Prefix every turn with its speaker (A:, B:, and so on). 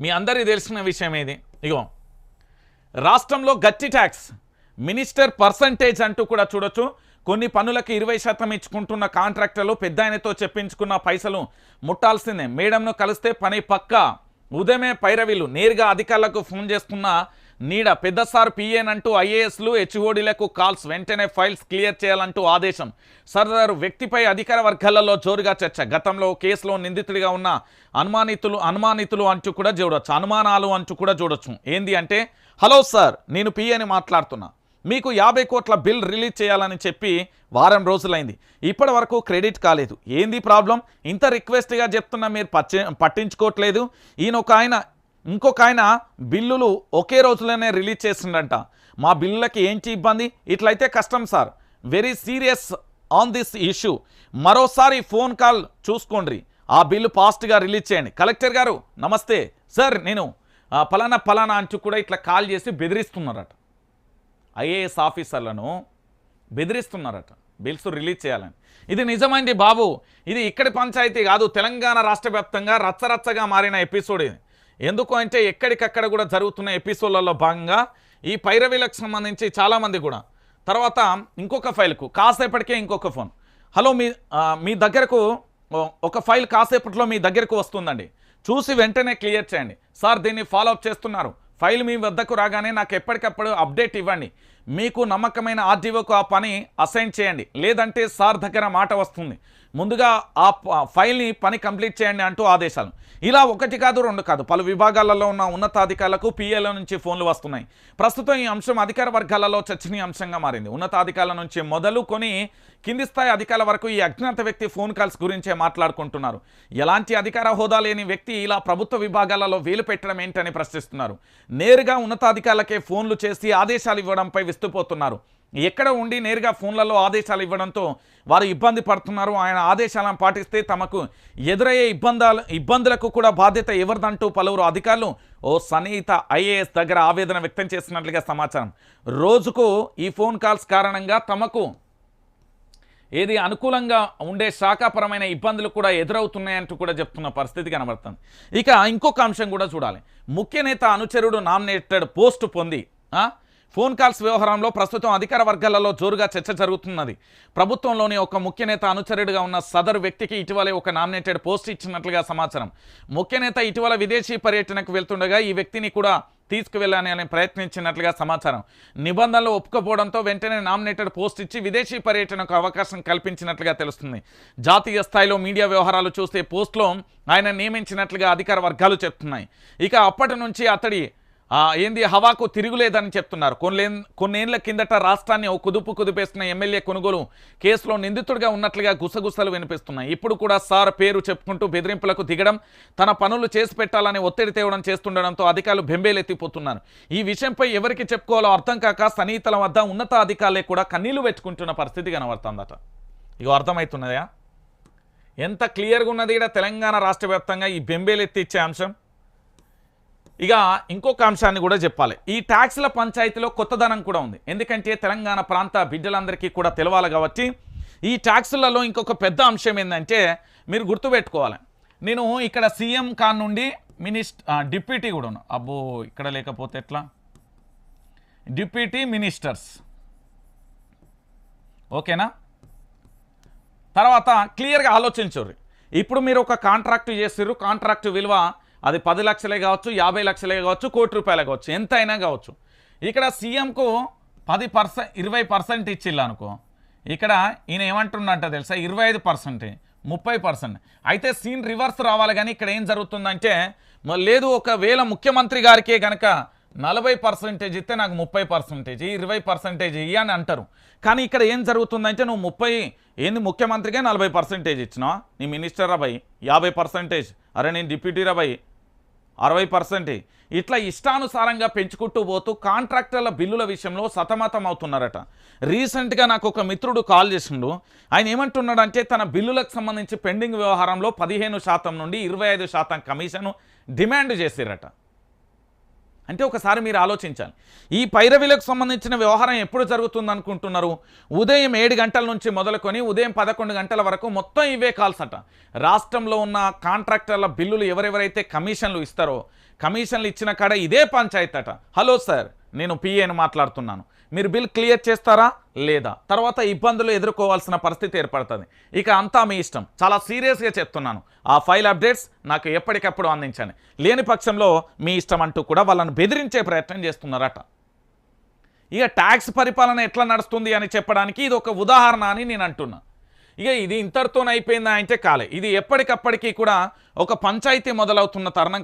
A: మీ అందరికీ తెలిసిన విషయం ఏది? ఇగో రాష్ట్రంలో గట్టి ట్యాక్స్ మినిస్టర్ పర్సంటేజ్ అంటూ కూడా చూడొచ్చు. కొన్ని పనులకు ఇరవై శాతం ఇచ్చుకుంటున్న కాంట్రాక్టర్లు పెద్ద ఆయనతో చెప్పించుకున్న పైసలు ముట్టాల్సిందే. మేడంను కలిస్తే పని పక్క. ఉదయమే పైరవీలు. నేరుగా అధికారులకు ఫోన్ చేస్తున్న నీడ పెద్ద సార్ పిఏనంటూ ఐఏఎస్లు హెచ్ఓడీలకు కాల్స్ వెంటనే ఫైల్స్ క్లియర్ చేయాలంటూ ఆదేశం. సర్దారు వ్యక్తిపై అధికార వర్గాలలో జోరుగా చర్చ. గతంలో కేసులో నిందితుడిగా ఉన్న అనుమానితులు అనుమానితులు అంటూ కూడా చూడొచ్చు. అనుమానాలు అంటూ కూడా చూడొచ్చు. ఏంది అంటే హలో సార్ నేను పిఏని మాట్లాడుతున్నా. మీకు యాభై కోట్ల బిల్ రిలీజ్ చేయాలని చెప్పి వారం రోజులైంది. ఇప్పటి వరకు క్రెడిట్ కాలేదు. ఏంది ప్రాబ్లం? ఇంత రిక్వెస్ట్గా చెప్తున్నా మీరు పచ్చ పట్టించుకోవట్లేదు. ఈయన ఒక ఆయన ఇంకొక ఆయన బిల్లులు ఒకే రోజులోనే రిలీజ్ చేసిండంట. మా బిల్లులకి ఏంటి ఇబ్బంది? ఇట్లయితే కష్టం sir. Very serious on this issue మరోసారి ఫోన్ కాల్ చూసుకోండి. ఆ బిల్లు ఫాస్ట్గా రిలీజ్ చేయండి. కలెక్టర్ గారు నమస్తే. సార్ నేను ఆ, పలానా పలానా అంటూ కూడా ఇట్లా కాల్ చేసి బెదిరిస్తున్నారట. ఐఏఎస్ ఆఫీసర్లను బెదిరిస్తున్నారట. బిల్స్ రిలీజ్ చేయాలని. ఇది నిజమైంది బాబు. ఇది ఇక్కడి పంచాయతీ కాదు. తెలంగాణ రాష్ట్ర వ్యాప్తంగా రచ్చరచ్చగా మారిన ఎపిసోడ్ ఇది. ఎందుకు అంటే ఎక్కడికక్కడ కూడా జరుగుతున్న ఎపిసోడ్లలో భాగంగా ఈ పైరవీలకు సంబంధించి చాలామంది కూడా. తర్వాత ఇంకొక ఫైల్కు కాసేపటికే ఇంకొక ఫోన్. హలో మీ మీ దగ్గరకు ఒక ఫైల్ కాసేపట్లో మీ దగ్గరకు వస్తుందండి. చూసి వెంటనే క్లియర్ చేయండి. సార్ దీన్ని ఫాలో అప్ చేస్తున్నారు. ఫైల్ మీ వద్దకు రాగానే నాకు ఎప్పటికప్పుడు అప్డేట్ ఇవ్వండి. మీకు నమ్మకమైన ఆర్డీఓకు ఆ పని అసైన్ చేయండి. లేదంటే సార్ దగ్గర మాట వస్తుంది. ముందుగా ఆ ప- ఫైల్ని పని కంప్లీట్ చేయండి అంటూ ఆదేశాలు. ఇలా ఒకటి కాదు రెండు కాదు. పలు విభాగాలలో ఉన్న ఉన్నతాధికారులకు పిఏల నుంచి ఫోన్లు వస్తున్నాయి. ప్రస్తుతం ఈ అంశం అధికార వర్గాలలో చర్చనీయాంశంగా మారింది. ఉన్నతాధికారుల నుంచి మొదలుకొని కింది స్థాయి అధికారుల వరకు ఈ అజ్ఞాత వ్యక్తి ఫోన్ కాల్స్ గురించే మాట్లాడుకుంటున్నారు. ఎలాంటి అధికార హోదా లేని వ్యక్తి ఇలా ప్రభుత్వ విభాగాలలో వేలు పెట్టడం ఏంటని ప్రశ్నిస్తున్నారు. నేరుగా ఉన్నతాధికారులకే ఫోన్లు చేసి ఆదేశాలు ఇవ్వడంపై విస్తుపోతున్నారు ఎక్కడ ఉండి నేరుగా ఫోన్లలో ఆదేశాలు ఇవ్వడంతో వారు ఇబ్బంది పడుతున్నారు. ఆయన ఆదేశాలను పాటిస్తే తమకు ఎదురయ్యే ఇబ్బందాలు ఇబ్బందులకు కూడా బాధ్యత ఎవరిదంటూ పలువురు అధికారులు ఓ సన్నిహిత ఐఏఎస్ దగ్గర ఆవేదన వ్యక్తం చేసినట్లుగా సమాచారం. రోజుకు ఈ ఫోన్ కాల్స్ కారణంగా తమకు ఏది అనుకూలంగా ఉండే శాఖాపరమైన ఇబ్బందులు కూడా ఎదురవుతున్నాయంటూ కూడా చెప్తున్న పరిస్థితి కనబడుతుంది. ఇక ఇంకొక అంశం కూడా చూడాలి. ముఖ్య నేత అనుచరుడు నామినేటెడ్ పోస్ట్ పొంది ఫోన్ కాల్స్ వ్యవహారంలో ప్రస్తుతం అధికార వర్గాలలో జోరుగా చర్చ జరుగుతున్నది. ప్రభుత్వంలోని ఒక ముఖ్య నేత అనుచరుడిగా ఉన్న సదరు వ్యక్తికి ఇటీవలే ఒక నామినేటెడ్ పోస్ట్ ఇచ్చినట్లుగా సమాచారం. ముఖ్య నేత ఇటీవల విదేశీ పర్యటనకు వెళ్తుండగా ఈ వ్యక్తిని కూడా తీసుకువెళ్ళాలని ప్రయత్నించినట్లుగా సమాచారం. నిబంధనలు ఒప్పుకోపోవడంతో వెంటనే నామినేటెడ్ పోస్ట్ ఇచ్చి విదేశీ పర్యటనకు అవకాశం కల్పించినట్లుగా తెలుస్తుంది. జాతీయ స్థాయిలో మీడియా వ్యవహారాలు చూస్తే పోస్ట్లో ఆయన నియమించినట్లుగా అధికార వర్గాలు చెప్తున్నాయి. ఇక అప్పటి నుంచి అతడి ఏంది హవాకు తిరుగులేదని చెప్తున్నారు. కొన్ని కొన్నేళ్ళ కిందట రాష్ట్రాన్ని ఓ కుదుపు కుదిపేస్తున్న ఎమ్మెల్యే కొనుగోలు కేసులో నిందితుడిగా ఉన్నట్లుగా గుసగుసలు వినిపిస్తున్నాయి. ఇప్పుడు కూడా సార్ పేరు చెప్పుకుంటూ బెదిరింపులకు దిగడం తన పనులు చేసి పెట్టాలని ఒత్తిడి తేవడం చేస్తుండడంతో అధికారులు బెంబేలెత్తిపోతున్నారు. ఈ విషయంపై ఎవరికి చెప్పుకోవాలో అర్థం కాక సన్నిహితుల వద్ద ఉన్నత అధికారులే కూడా కన్నీళ్ళు పెట్టుకుంటున్న పరిస్థితి కనబడుతుందట. ఇగో అర్థమవుతున్నదా ఎంత క్లియర్గా ఉన్నది ఇక్కడ తెలంగాణ రాష్ట్ర వ్యాప్తంగా ఈ బెంబేలెత్తి ఇచ్చే అంశం? ఇక ఇంకొక అంశాన్ని కూడా చెప్పాలి. ఈ ట్యాక్స్ల పంచాయతీలో కొత్తదనం కూడా ఉంది. ఎందుకంటే తెలంగాణ ప్రాంత బిడ్డలందరికీ కూడా తెలవాలి కాబట్టి ఈ ట్యాక్సులలో ఇంకొక పెద్ద అంశం ఏంటంటే మీరు గుర్తుపెట్టుకోవాలి. నేను ఇక్కడ సీఎం కాన్ నుండి మినిస్ట్ డిప్యూటీ కూడా ఉన్నా. అబ్బో ఇక్కడ లేకపోతే ఎట్లా? Deputy ministers. ఓకేనా? తర్వాత క్లియర్గా ఆలోచించరు ఇప్పుడు మీరు ఒక కాంట్రాక్ట్ చేసిర్రు. కాంట్రాక్ట్ విలువ అది పది లక్షలే కావచ్చు యాభై లక్షలే కావచ్చు కోటి రూపాయలే కావచ్చు ఎంత అయినా కావచ్చు. ఇక్కడ సీఎంకు పది పర్సెంట్ ఇరవై పర్సెంట్ ఇచ్చిల్లు అనుకో. ఇక్కడ ఈయన ఏమంటున్నట్ట తెలుసా? ఇరవై ఐదు పర్సెంటే ముప్పై పర్సెంట్. అయితే సీన్ రివర్స్ రావాలి కానీ ఇక్కడ ఏం జరుగుతుందంటే లేదు ఒకవేళ ముఖ్యమంత్రి గారికే కనుక నలభై పర్సెంటేజ్ ఇస్తే నాకు ముప్పై పర్సెంటేజ్ ఇరవై పర్సెంటేజ్ ఇయ్యి అని అంటారు. కానీ ఇక్కడ ఏం జరుగుతుందంటే నువ్వు ముప్పై ఏంది ముఖ్యమంత్రికే నలభై పర్సెంటేజ్ ఇచ్చినావు? నీ మినిస్టర్ రాబాయి యాభై పర్సెంటేజ్. అరే నేను డిప్యూటీ రాబాయి అరవై పర్సెంటే. ఇట్లా ఇష్టానుసారంగా పెంచుకుంటూ పోతూ కాంట్రాక్టర్ల బిల్లుల విషయంలో సతమతం అవుతున్నారట రీసెంట్గా నాకు ఒక మిత్రుడు కాల్ చేసిండు. ఆయన ఏమంటున్నాడంటే తన బిల్లులకు సంబంధించి పెండింగ్ వ్యవహారంలో పదిహేను శాతం నుండి ఇరవై ఐదు శాతం కమిషన్ డిమాండ్ చేసిరట అంటే ఒకసారి మీరు ఆలోచించాలి. ఈ పైరవీలకు సంబంధించిన వ్యవహారం ఎప్పుడు జరుగుతుంది అనుకుంటున్నారు ఉదయం ఏడు గంటల నుంచి మొదలుకొని ఉదయం పదకొండు గంటల వరకు మొత్తం ఇవే కాల్స్ అట. రాష్ట్రంలో ఉన్న కాంట్రాక్టర్ల బిల్లులు ఎవరెవరైతే కమిషన్లు ఇస్తారో కమిషన్లు ఇచ్చిన కాడ ఇదే పంచాయతీ అట. హలో సార్ నేను పిఏని మాట్లాడుతున్నాను. మీరు బిల్ క్లియర్ చేస్తారా లేదా? తర్వాత ఇబ్బందులు ఎదుర్కోవాల్సిన పరిస్థితి ఏర్పడుతుంది. ఇక అంతా మీ ఇష్టం. చాలా సీరియస్గా చెప్తున్నాను. ఆ ఫైల్ అప్డేట్స్ నాకు ఎప్పటికప్పుడు అందించండి. లేని పక్షంలో మీ ఇష్టం అంటూ కూడా వాళ్ళని బెదిరించే ప్రయత్నం చేస్తున్నారట. ఇక ట్యాక్స్ పరిపాలన ఎట్లా నడుస్తుంది అని చెప్పడానికి ఇది ఒక ఉదాహరణ అని నేను అంటున్నా. ఇక ఇది ఇంతటితోనైపోయిందా అంటే కాలే. ఇది ఎప్పటికప్పటికీ కూడా ఒక పంచాయతీ మొదలవుతున్న తరుణం